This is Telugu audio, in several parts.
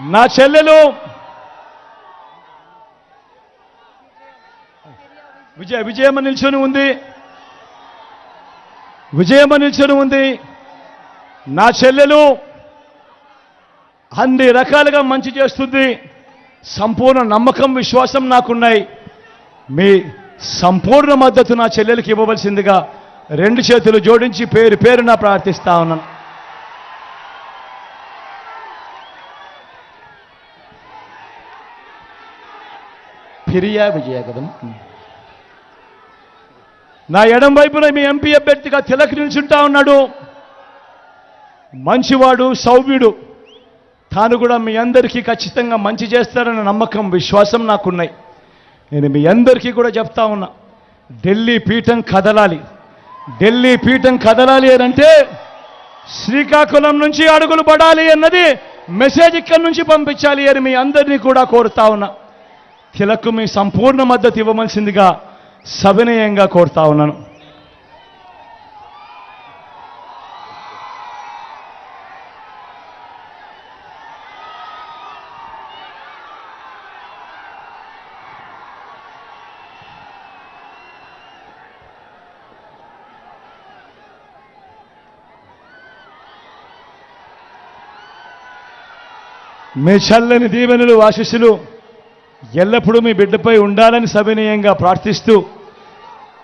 నా చెల్లెలు. విజయ విజయమ్మ నిల్చొని ఉంది. విజయమ్మ నిల్చొని ఉంది. నా చెల్లెలు అన్ని రకాలుగా మంచి చేస్తుంది. సంపూర్ణ నమ్మకం విశ్వాసం నాకున్నాయి. మీ సంపూర్ణ మద్దతు నా చెల్లెలకి ఇవ్వవలసిందిగా రెండు చేతులు జోడించి పేరు పేరున ప్రార్థిస్తా ఉన్నాను. ఫిరియా విజయగదం నా ఎడం వైపున మీ ఎంపీ అభ్యర్థిగా తిలక్ నిల్చుంటా ఉన్నాడు. మంచివాడు సౌమ్యుడు. తాను కూడా మీ అందరికీ ఖచ్చితంగా మంచి చేస్తారన్న నమ్మకం విశ్వాసం నాకున్నాయి. నేను మీ అందరికీ కూడా చెప్తా ఉన్నా ఢిల్లీ పీఠం కదలాలి. ఢిల్లీ పీఠం కదలాలి అని అంటే శ్రీకాకుళం నుంచి అడుగులు పడాలి అన్నది మెసేజ్ ఇక్కడి నుంచి పంపించాలి అని మీ అందరినీ కూడా కోరుతా ఉన్నా. తిలకు మీ సంపూర్ణ మద్దతు ఇవ్వవలసిందిగా సవినయంగా కోరుతా ఉన్నాను. మీ చల్లని దీవెనలు ఆశిస్సులు ఎల్లప్పుడూ మీ బిడ్డపై ఉండాలని సవినయంగా ప్రార్థిస్తూ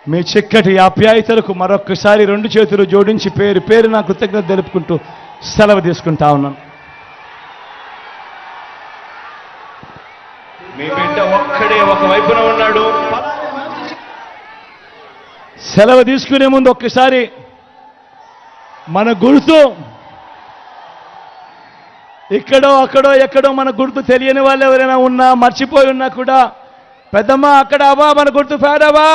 మీ చిక్కటి ఆప్యాయతలకు మరొక్కసారి రెండు చేతులు జోడించి పేరు పేరు నా కృతజ్ఞత తెలుపుకుంటూ సెలవు తీసుకుంటా ఉన్నాను. మీ బిడ్డ ఒక్కడే ఒక వైపున ఉన్నాడు. సెలవు తీసుకునే ముందు ఒక్కసారి మన గుర్తు ఇక్కడో అక్కడో ఎక్కడో మన గుర్తు తెలియని వాళ్ళు ఎవరైనా ఉన్నా మర్చిపోయి ఉన్నా కూడా పెద్దమ్మ అక్కడ అవా మన గుర్తు ఫేడవా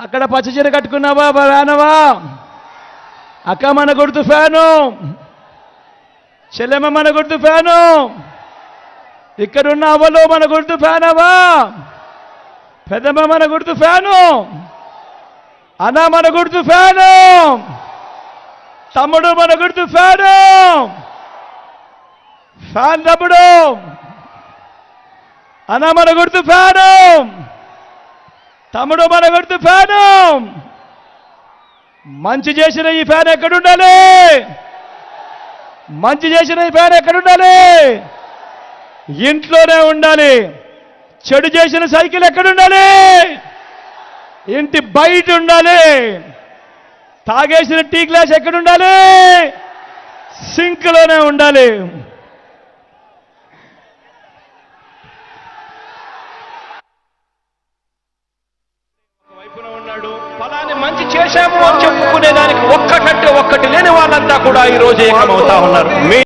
అక్కడ పచ్చచీర కట్టుకున్నావా రానవా అక్క మన గుర్తు ఫ్యాను? చెల్లెమ్మ మన గుర్తు ఫ్యాను? ఇక్కడున్న అవ్వలు మన గుర్తు ఫ్యానవా? పెద్దమ్మ మన గుర్తు ఫ్యాను? అన్న మన గుర్తు ఫ్యాను? తమ్ముడు మన గుర్తు ఫ్యాను ఫ్యాన్ తమ్ముడు. అన్న మన గుర్తు ఫ్యాను తమ్ముడు మన గుర్తు ఫ్యాను మంచి చేసిన ఈ ఫ్యాన్ ఎక్కడుండాలి? మంచి చేసిన ఈ ఫ్యాన్ ఎక్కడుండాలి? ఇంట్లోనే ఉండాలి. చెడు చేసిన సైకిల్ ఎక్కడుండాలి? ఇంటి బయట ఉండాలి. తాగేసిన టీ గ్లాస్ ఎక్కడుండాలి? సింక్లోనే ఉండాలి. వైపున ఉన్నాడు. ఫలాన్ని మంచి చేశాము అని చెప్పుకునే దానికి ఒక్కటంటే ఒక్కటి లేని వాళ్ళంతా కూడా ఈ రోజు ఏకమవుతా ఉన్నారు.